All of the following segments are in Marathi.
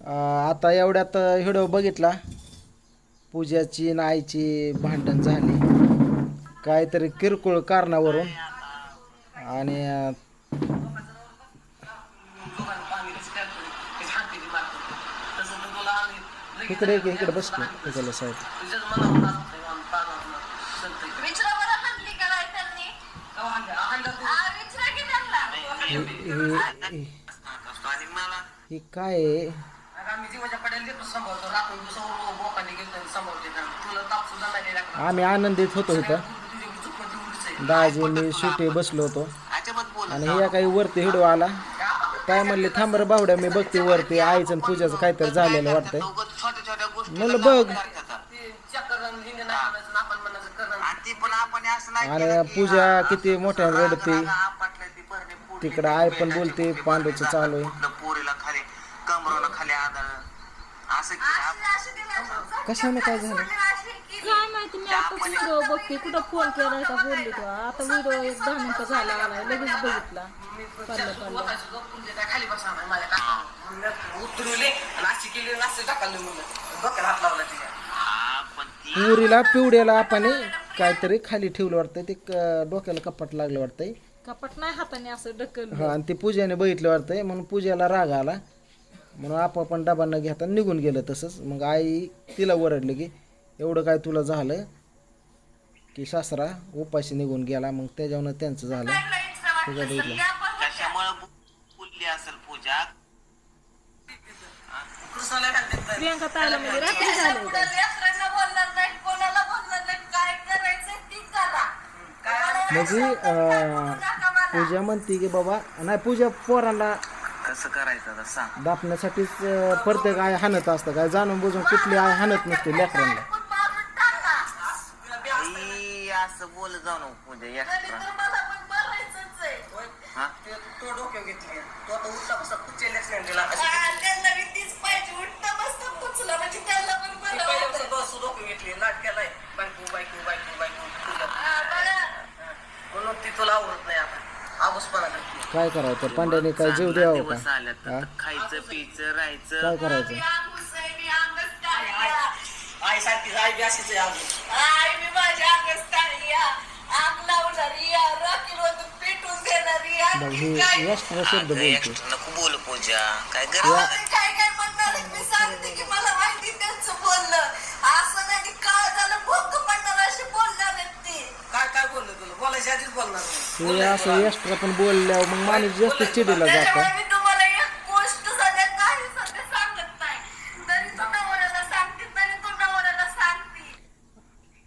आता एवढ्यात व्हिडिओ बघितला पूजाची आणि आईची भांडण झाली काहीतरी किरकोळ कारणावरून आणि इकडे इकडे बस की त्याच्याला साहेब विचारा बरं आम्ही आनंदित होतो इथं. दाजी मी सुटे बसलो होतो. आणि हे काही वरती हिडो आला. काय म्हणले थांब रे बावड्या मी बघते वरती आईचं आणि पूजाचं काहीतरी झालेलं वाटतंय. म्हणलं बघ. आणि पूजा किती मोठ्या रडते. तिकडं आई पण बोलते पांडूचं चालू आहे पोरीला खाली कमरोला खाली आदळ असं केलं अशी- अशी दिली. कशाने काय झालं? केली. काय माहिती मी आता व्हिडिओ बघते. कुठं फोन केलाय का बोलली तू. आता व्हिडिओ एक दहा मिनिटं झाला आलाय लगेच बघितला. पडलं पडलं. केली हा पुरीला पिवड्याला आपण काहीतरी खाली ठेवलं वाटतंय. ते डोक्याला कपाट लागलं वाटतंय. कपाट नाही हाताने असं ढकल हा आणि ते पूजाने बघितलं वाटतंय. म्हणून पूजाला राग आला. म्हणून आप आपण डबा न घेता निघून गेलं तसंच. मग आई तिला ओरडली की एवढं काय तुला झालं की सासरा उपाशी निघून गेला मग त्याच्यावर त्यांचं झालं. तुझं बघितलं. कशामुळे बोलली असेल पूजा? कृष्णाला घालते प्रियंका ताईला म्हणजे रात्री झालंय कुठं लेकरांना बोलणार नाही कोणाला बोलणार नाही काय करायचं ती करा. म्हणजे पूजा म्हणते की बाबा नाही पूजा पोरांना कसं करायचं आता सांग. दापण्यासाठीच प्रत्येक आय हाणत असतं काय? जाणून बुजून कुठली आय हाणत नसते लेकरांना. ई, असं बोल जाऊ नको एक्स्ट्रा हा? ते तो डोक्यावर घेतली तो आता उठला बसला दिला म्हणजे असं घेतली नाट केलाय. बायको बायको बायको बायको तुझ्या आ, बरं. म्हणून ती तुला आवडत नाही आता. काय करायचं पांड्याने काय जीव द्यावा का? खायचं पियचं राहायचं. काय करायचं? आहे, मी अंगच टाळल्या. आई सारखीच हे असं एक्स्ट्रा पण बोलल्यावर मग माणूस जास्त चिडीला जातो.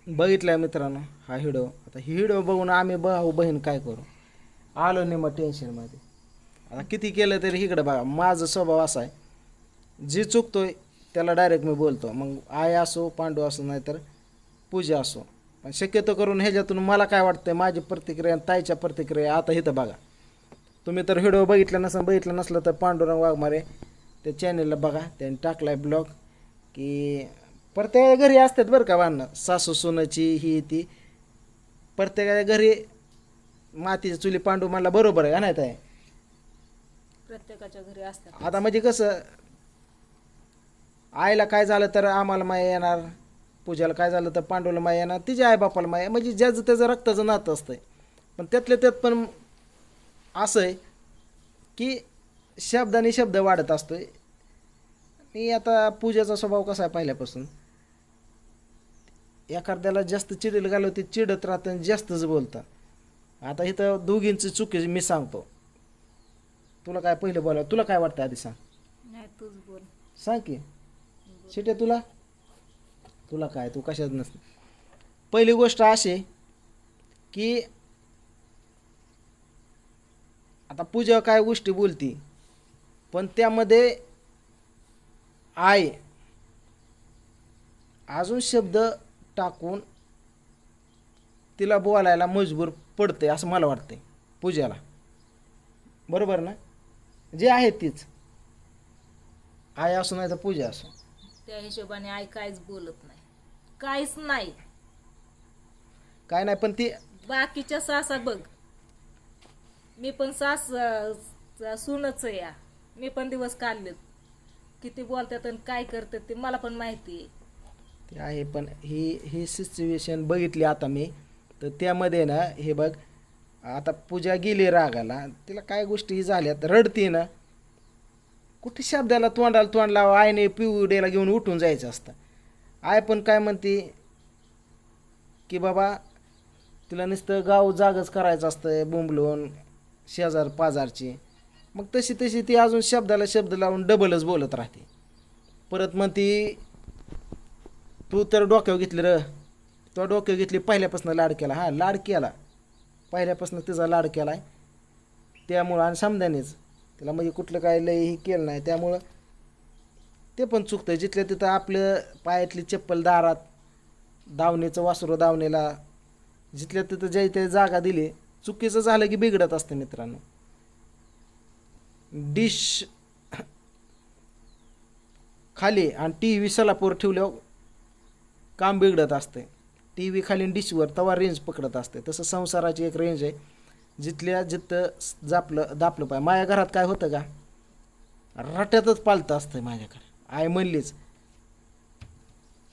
बघितलाय मित्रांनो हा व्हिडिओ आता ही व्हिडिओ बघून आम्ही भाऊ बहीण काय करू? आलो नाही मग टेन्शनमध्ये आता किती केलं तरी इकडे बघा माझा स्वभाव असा आहे. जे चुकतोय त्याला डायरेक्ट मी बोलतो. मग आई असो पांडू असो नाहीतर पूजा असो. पण शक्यतो करून ह्याच्यातून मला काय वाटतंय माझी प्रतिक्रिया आणि ताईच्या प्रतिक्रिया आता इथं बघा. तुम्ही तर व्हिडिओ बघितला नसेल बघितलं नसलं तर पांडुरंग वाघमारे त्या चॅनेलला बघा त्यांनी टाकलाय ब्लॉग की प्रत्येक घरी असतात बरं का वाहनं सासू सोनाची ही ती. प्रत्येकाच्या घरी मातीची चुली पांडू मला बरोबर आहे नाही ताई? प्रत्येकाच्या घरी असतात. आता म्हणजे कसं आईला काय झालं तर आम्हाला माया येणार. पूजाला काय झालं तर पांडूला माया येणार तिच्या आईबापाला माया म्हणजे ज्याचं त्याचं रक्ताचं नातं असतंय. पण त्यातल्या त्यात पण असं आहे की शब्दाने शब्द वाढत असतोय. मी आता पूजाचा स्वभाव कसा आहे पहिल्यापासून? एखाद्याला जास्त चिडील घालवते चिडत राहतं आणि जास्तच बोलतं. आता इथं दोघींची चुकी मी सांगतो. तुला काय पहिलं बोलावं तुला काय वाटतं आधी सांग? नाही तूच बोल. सांग की. शिटे तुला? तुला काय? तू कशात नसते पहिली गोष्ट अशी की आता पूजा काय गोष्टी बोलती पण त्यामध्ये आय अजून शब्द टाकून तिला बोलायला मजबूर पडते असं मला वाटतंय पूजाला. बरोबर ना? जे आहे तीच. आई असो नाही तर पूजा असो. त्या हिशोबाने आई काहीच बोलत नाही. काहीच नाही. काय नाही पण ती बाकीच्या सासा बघ. मी पण सास सुनच या. मी पण दिवस काढलेत. किती बोलतात आणि काय करतात ते मला पण माहिती आहे. ते आहे पण ही ही सिच्युएशन बघितली आता मी. तर त्यामध्ये ना हे बघ आता पूजा गेली रागाला तिला काय गोष्टी ही झाल्यात रडती ना. कुठे शब्दाला तोंडाला तोंड लावा आईने पिवडेला घेऊन उठून जायचं असतं. आय पण काय म्हणते की बाबा तिला नुसतं गाव जागच करायचं असतं बोंबलून शेजार पाजारची. मग तशी तशी ती अजून शब्दाला शब्द लावून डबलच बोलत राहते. परत म्हणती तू तर डोक्यावर घेतली र. तो डोक्यावर घेतली पहिल्यापासून लाड केला हां लाड केला पहिल्यापासून तिचा लाड केला आहे. त्यामुळं आणि समजानेच. तिला म्हणजे कुठलं काय लय हे केलं नाही. त्यामुळं ते पण चुकतं जिथल्या तिथं आपलं पायातली चप्पल दारात दावणीचं वासरू दावणीला जिथल्या तिथं ज्या त्या जागा दिली चुकीचं झालं की बिघडत असतं मित्रांनो. डिश खाली आणि टी व्ही सलापूर ठेवल्यावर काम बिघडत असते टी व्ही खाली डिशवर तवा रेंज पकडत असते तसं संसाराची एक रेंज आहे. जिथल्या जिथं जापलं दापलं पाहिजे माझ्या घरात काय होतं का? रट्यातच पालतं असतं माझ्याकडे. आय म्हणलीच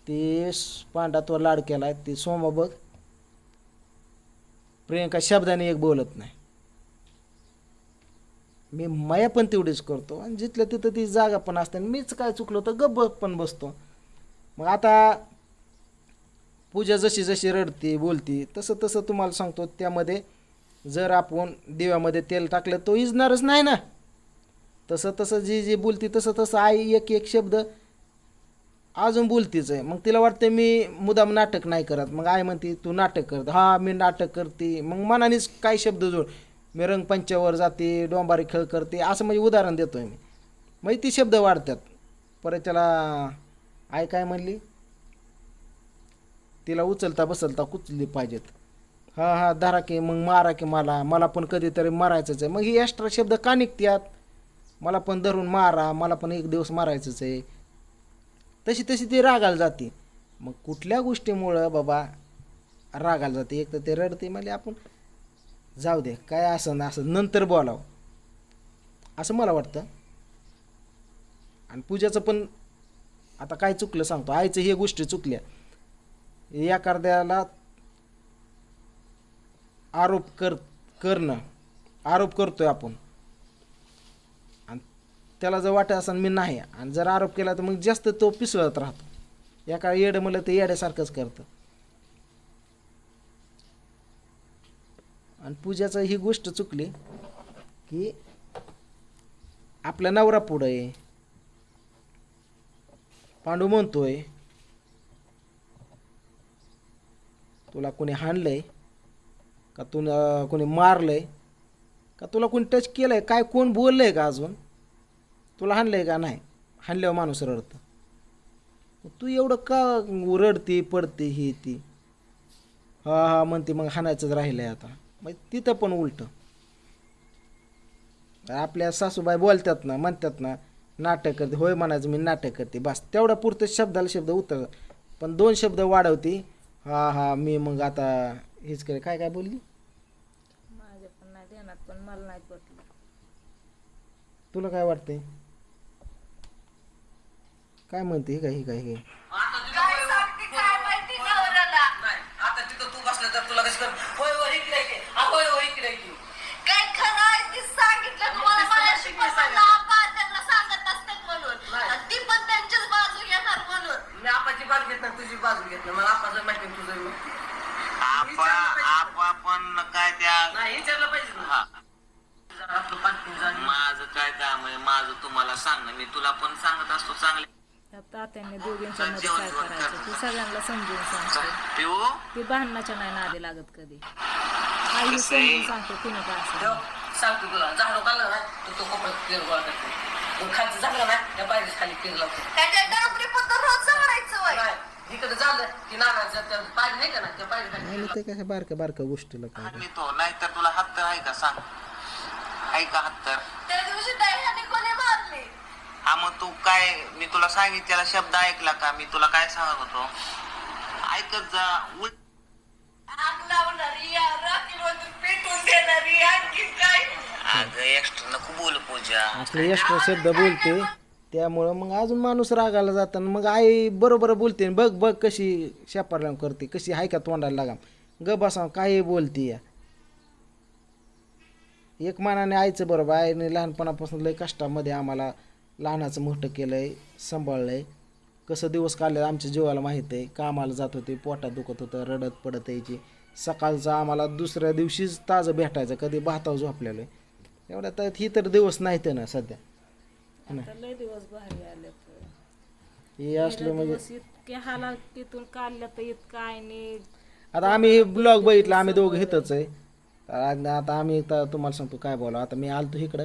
ते स- पांडातवर लाड केला ते सोमा बघ. प्रियंका शब्दाने एक बोलत नाही. मी माया पण तेवढीच करतो आणि जिथल्या तिथं ती जागा पण असते आणि मीच काय चुकलो तर गप्प पण बसतो. मग आता पूजा जशी जशी रडते बोलते तसं तसं तुम्हाला सांगतो त्यामध्ये जर आपण दिव्यामध्ये तेल टाकलं तो इजणारच नाही ना? तसं तसं जी जी बोलती तसं तसं आई एक एक शब्द अजून बोलतीच आहे. मग तिला वाटतं मी मुदाम नाटक नाही करत. मग आई म्हणते तू नाटक करत हा मी नाटक करते. मग मनानेच काही शब्द जोड. मी रंगपंचावर जाते डोंबारी खेळ करते. असं म्हणजे उदाहरण देतोय मी. मग ती शब्द वाढतात. परत त्याला आई काय म्हणली? तिला उचलता बसलता कुचली पाहिजेत. हां हां धरा की मग मारा की मला. मला पण कधीतरी मारायचंच आहे. मग ही एक्स्ट्रा शब्द का निघत्यात? मला पण धरून मारा मला पण एक दिवस मारायचंच आहे. तशी तशी ती रागाला जाते. मग कुठल्या गोष्टीमुळं बाबा रागाला जाते? एक तर ते रडते म्हणजे आपण जाऊ दे काय असं ना असं नंतर बोलावं. असं मला वाटतं. आणि पूजाचं पण आता काय चुकलं सांगतो. आईचं हे गोष्टी चुकल्या. एखाद्याला आरोप कर करणं. आरोप करतोय आपण. त्याला जर वाटत असं मी नाही आणि जर आरोप केला तर मग जास्त तो पिसळत राहतो. एका येडं म्हणलं ते येड्यासारखंच करतं. आणि पूजाचं ही गोष्ट चुकली की आपला नवरा पुढं आहे पांडू म्हणतोय तुला कोणी हाणलंय? का तुला कोणी मारलंय? का तुला कोणी टच केलंय? काय कोण बोललंय का अजून? तुला हाणलंय का? नाही. हाणल्यावर माणूस रडतं. तू एवढं का रडते पडते ही ती? हा हा म्हणते मग हाणायचंच राहिलंय आता. मग तिथं पण उलटं. आपल्या सासूबाई बोलतात ना म्हणतात ना नाटक करते. होय म्हणायचं मी नाटक करते. बस. तेवढा पुरतं शब्दाला शब्द उतर. पण दोन शब्द वाढवते. हा हा मी मग आता हेच करे काय काय बोलली? माझ्या पण नाही देणार पण मला नाही पटलं. तुला काय वाटतंय? काय म्हणते हे काय हे काय हे तुझं बाजू घेणार म्हणून. मी आपाची बाजू घेत नाही तुझी बाजू घेत नाही. मला आपाचं माहिती तुझं माहिती. आपा आपा पण काय त्या नाही विचारलं पाहिजे. हा. माझं काय काम आहे? माझं तुम्हाला सांगणं. मी तुला पण सांगत असतो चांगले त्या तात्यांनी दोघींच्या मध्ये काय करायचं? ते सगळ्यांना समजून सांगते. ती भांडणाच्या नाही नादी लागत कधी. आई समजून सांगते तिनं काय असं. सांगतो तुला. झाडू काढलं ना तो कोपऱ्यात केर गोळा करतो खालचं झालं ना त्या पायरीच खाली केर लावतो. इकडे झालं की नानाचं त्या पायरी नाही का ना त्या पायरी खाली ते कशा बारक्या बारक्या गोष्टीला काय? मी तो नाहीतर तुला हत्तर आहे का? सांग. आहे का हत्तर हा मग तू काय मी तुला सांगितलेला शब्द ऐकला का? मी तुला काय सांगत होतो? ऐकत जा. उलट आग लावणारी या रात्रीमधून पेटून देणारी आणखी काय अगं एक्स्ट्रा नको बोलू पूजा. असले एक्स्ट्रा शब्द बोलते. त्यामुळं मग अजून माणूस रागायला जातं मग आई बरोबर बोलते. बघ बघ कशी शेपारला करते. कशी हाय का तोंडाला लागा ग बसा काही बोलते या? एक मानाने आईचं बरोबर. आईने लहानपणापासून लय कष्टामध्ये आम्हाला लहानाचं मोठं केलं आहे सांभाळलं आहे कसं दिवस काढले आमच्या जीवाला माहीत आहे. कामाला जात होते पोटात दुखत होतं रडत पडत यायची. सकाळचं आम्हाला दुसऱ्या दिवशीच ताजं भेटायचं कधी भातावर झोपलेलं आहे. एवढ्या तर ही तर दिवस नाहीत ना सध्या. आता लय दिवस भारी आले हे असलं म्हणजे हालाकीतून काढल्या तर इतकं आईने आता आम्ही हे ब्लॉग बघितला आम्ही दोघं हिथंच आहे. तर आज- आता आम्ही तर तुम्हाला सांगतो काय बोला आता मी आलतो इकडं.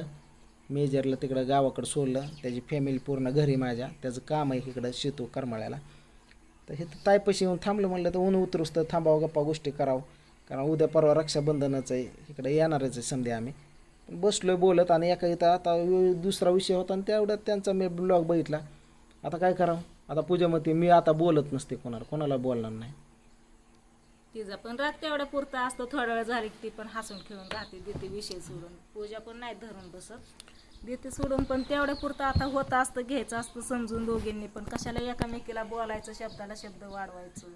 मेजरला तिकडं गावाकडं सोडलं. त्याची फॅमिली पूर्ण घरी माझ्या. त्याचं काम आहे इकडं शेतो करमाळ्याला. तर हे तर तायपाशी येऊन थांबलं म्हणलं तर ऊन उतरूस तर थांबावं गप्पा गोष्टी करावं. कारण उद्या परवा रक्षाबंधनाचं आहे. इकडं येणारच आहे संधी आम्ही. पण बसलोय बोलत आणि एका इथं आता दुसरा विषय होता आणि तेवढ्यात त्यांचा मी ब्लॉग बघितला. आता काय करावं? आता पूजामध्ये मी आता बोलत नसते कोणाला. कोणाला बोलणार नाही. तिचा पण रात तेवढ्या पुरता असतो थोडा वेळ झाली की ती पण हसून खेळून राहते देते विषय सोडून. पूजा पण नाही धरून बसत. देते सोडून पण तेवढ्या पुरतं आता होत असतं घ्यायचं असतं समजून दोघींनी पण. कशाला एकामेकीला बोलायचं शब्दाला शब्द वाढवायचं?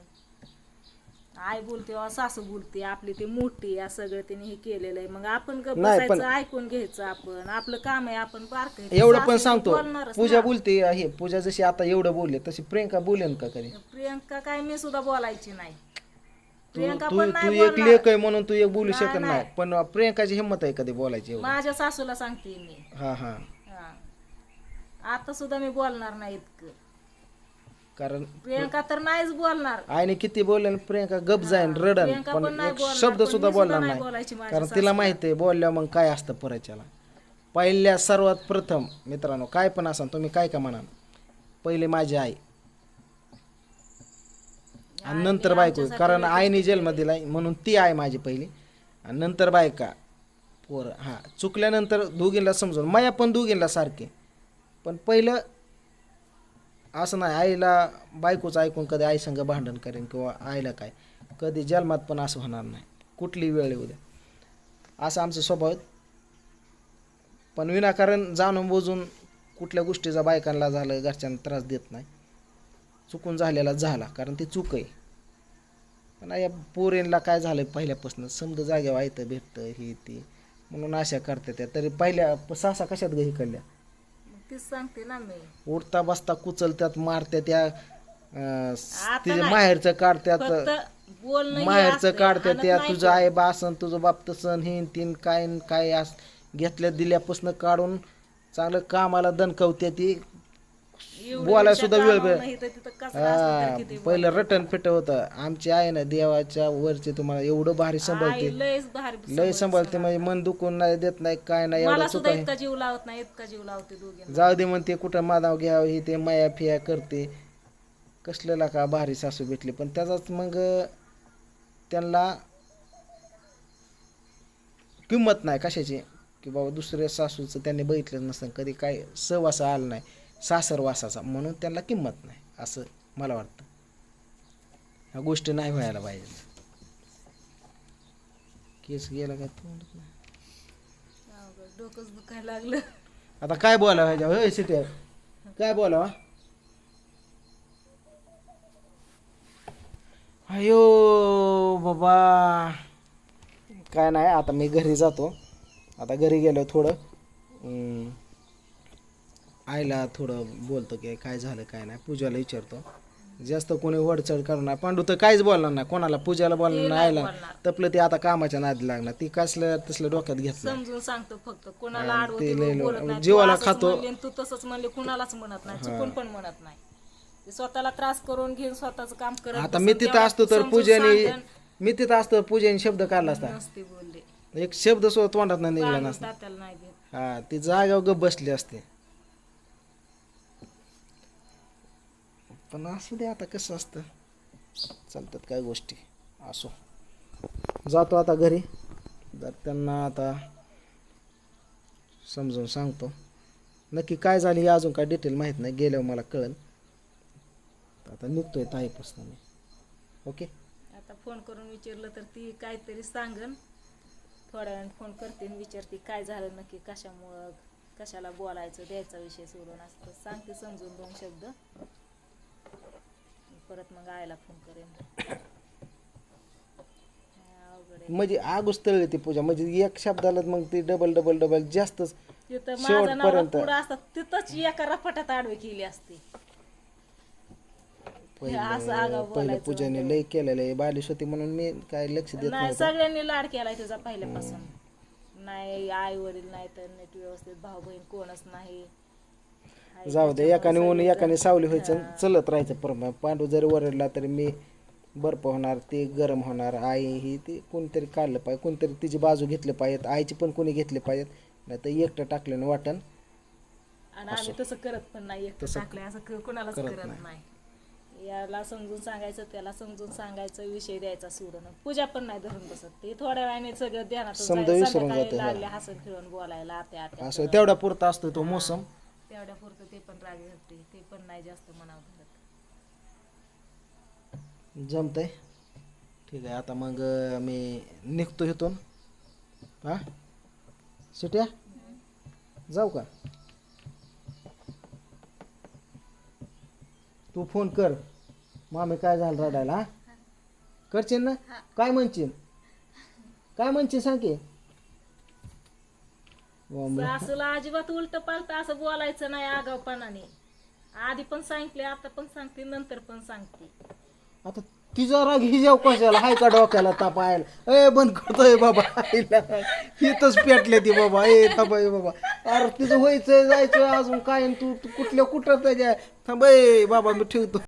आई बोलते सासू बोलते आपली ती मोठी या सगळं तिने हे केलेलं आहे. मग आपण गप्प नाही, पण- बसायचं ऐकून घ्यायचं आपण. आपलं काम आहे आपण बारक एवढं पण सांगतो पूजा बोलते हे पूजा जशी आता एवढं बोलले तशी प्रियंका बोलेन का कधी? प्रियंका काय मी सुद्धा बोलायची नाही. प्रियंका तू पण तू नाही एक बोलणार. लेख आहे म्हणून तू एक बोलू शकत नाही. नाही. पण प्रियंकाची हिंमत आहे कधी बोलायची एवढं. माझ्या सासूला सांगते मी. हा हा. हा. आता सुद्धा मी बोलणार नाही इतकं. कारण प्रियंका तर नाहीच बोलणार. आईने किती बोलले प्रियंका गप जाईन रडन प्रियंका पण पण नाही एक बोलणार, शब्द पण सुद्धा मी बोलणार सुद्धा नाही नाही. बोलायची माझ्या कारण तिला माहिती आहे बोलल्या मग काय असतं परच्याला पहिल्या सर्वात प्रथम मित्रांनो काय पण असा तुम्ही काय का म्हणाल? पहिले माझी आई. आणि नंतर बायको कारण आईने जन्म दिलाय म्हणून ती आहे माझी पहिली. आणि नंतर बायका पोर हां चुकल्यानंतर दोघींना समजून माया पण दोघींना सारखे. पण पहिलं असं नाही आईला बायकोचं ऐकून कधी आई संग भांडण करेन किंवा आईला काय कधी जन्मात पण असं होणार नाही. कुठली वेळ येऊ द्या असं आमचं स्वभाव. पण विनाकारण जाणून बुजून कुठल्या गोष्टीचा बायकांना झालं घरच्यांना त्रास देत नाही. चुकून झालेला झाला कारण ते चूक आहे. पण या पोरेनला काय झालं पहिल्यापासून? समजा जागेवर ऐतं भेटतं हे ते. म्हणून आशा करते त्या. तरी पहिल्या सासा कशात गही कळल्या तीच सांगते ना मी. उठता बसता कुचलत्यात मारत्या त्या तिच्या. माहेरचं काढत्यात माहेरचं काढत्या त्या तुझं आई बासन तुझं बाप तसन हिन तीन काय काय अस घेतल्या दिल्यापासून काढून चांगलं कामाला दणकवते ती. बोलायला सुद्धा वेळ हा, पहिलं रटन फिट होतं. आमची आहे ना देवाच्या वरचे तुम्हाला एवढं भारी सांभाळते. आई लयच भारी लय सांभाळते. म्हणजे मन दुखून नाही देत नाही काय नाही मला एवढं सुद्धा चुका इतका जीव लावत नाही इतका जीव लावते दोघे जाऊ दे म्हणते कुठं मादाव घ्यावं ही ते माया फिया करते. कसलेला का भारी सासू भेटली? पण त्याचाच मग त्यांना किंमत नाही कशाची. की बाबा दुसऱ्या सासूचं त्यांनी बघितलं नसतं कधी काय सहवास आला नाही. सासरवासाचा म्हणून त्यांना किंमत नाही असं मला वाटतं. ह्या गोष्टी नाही व्हायला पाहिजे केस गेला का तोंडात. डोकंच दुखायला लागलं. आता काय बोलावं होय सिटी काय बोलावा? अयो बाबा. काय नाही आता मी घरी जातो. आता घरी गेलो थोडं. अं, आईला थोडं बोलतो की काय झालं काय नाही. पूजाला विचारतो. जास्त कोणी वडचड करणार. पांडू तर काहीच बोलणार नाही. कोणाला पूजाला बोलणार नाही आईला. तपलं ते आता कामाच्या नादी लागणार. ती कसलं तसलं डोक्यात घेत नाही. समजून सांगतो फक्त. कोणाला आडवते ते लय बोलत लो- नाही. तू जीवाला असंच खातो. म्हणली आणि तू तसंच म्हणले. कुणालाच म्हणत नाही. चुकून पण म्हणत नाही. ते स्वतःला त्रास करून घेऊन स्वतःच काम करत आता बसन. मी तिथं असतो तर समजून पूजेने मी तिथं असतो पूजेने शब्द काढला असता. नसते बोलले. एक शब्द सुद्धा तोंडात नाही निघाला नसता. तात्याला नाही देत. हा ती जागा गप बसली असते. पण असू दे आता कसं असतं? चालतात काय गोष्टी. असो. जातो आता घरी. जर त्यांना आता समजून सांगतो. नक्की काय झाली हे अजून काय डिटेल माहीत नाही गेल्यावर मला कळेल. आता निघतोय ताईपासून मी. ओके? आता फोन करून विचारलं तर ती काहीतरी सांगन. थोड्या वेळाने फोन करते आणि विचारते काय झालं नक्की कशामुळं कशाला बोलायचं द्यायचा विषय सोडून असतं सांगते समजून दोन शब्द. परत मग आईला फोन करेन. म्हणजे आगोच तळली ती पूजा. म्हणजे एक शब्दाला मग ती डबल डबल डबल जास्तच तिथं माझा नवरा शेवटपर्यंत. पुढं असतात. तिथंच एका रपाट्यात आडवी केली असती. असं आगाऊ पहिलं पहिलं बोलायचं पूजाने लय केलेलं आहे. बालिश होती म्हणून मी काय लक्ष देत नाही नव्हतं. सगळ्यांनी लाड केलाय तुझा पहिल्यापासून. नाही आई वडील नाही तर नीट व्यवस्थित भाऊ बहीण कोणच नाही. जाऊ दे एकाने ऊन एकाने सावली व्हायचं चलत राहायचं परम. पांडू जरी वरडला तरी मी बर्फ होणार ते गरम होणार. आई ही ते कोणतरी काढलं पाहिजे कोणतरी तिची बाजू घेतली पाहिजेत आईची पण कोणी घेतली पाहिजेत. नाही तर एकटं टाकलं वाटण आणि आम्ही तसं करत पण नाही एकटं टाकलंय असं क- कुणालाच करत नाही. याला समजून सांगायचं त्याला समजून सांगायचं विषय द्यायचा सोडून. पूजा पण नाही धरून बसत. ते थोड्या वेळाने सगळं ध्यानात समजा विसरून जाते, हा. लागले हसून खेळून बोलायला आत्या आत्या असं तेवढ्या पुरता असतो तो मोसम. तेवढ्या पुरतं ते पण राग घालते ते पण नाही जास्त मनावर धरत जमतंय? ठीक आहे आता मग मी निघतो इथून. हा? सुट्या? जाऊ का? तू फोन कर. मामी काय झालं रडायला हा? करशील ना? काय म्हणशील? काय म्हणशील सांग की? सासूला अजिबात उलट पालट असं बोलायचं नाही आगावपणाने आधी पण सांगितले आता पण सांगते नंतर पण सांगते. आता तिचा राग हि जाऊ कशाला हाय का डोक्याला तापायला ए बंद करतोय बाबा आईला. हिथंच पेटले ती बाबा. ए थांबा ए बाबा. अरे तिचं व्हायचंय जायचं अजून काय आणि तू तू कुठल्या कुठं त्याच्या थांब ए बाबा मी ठेवतो.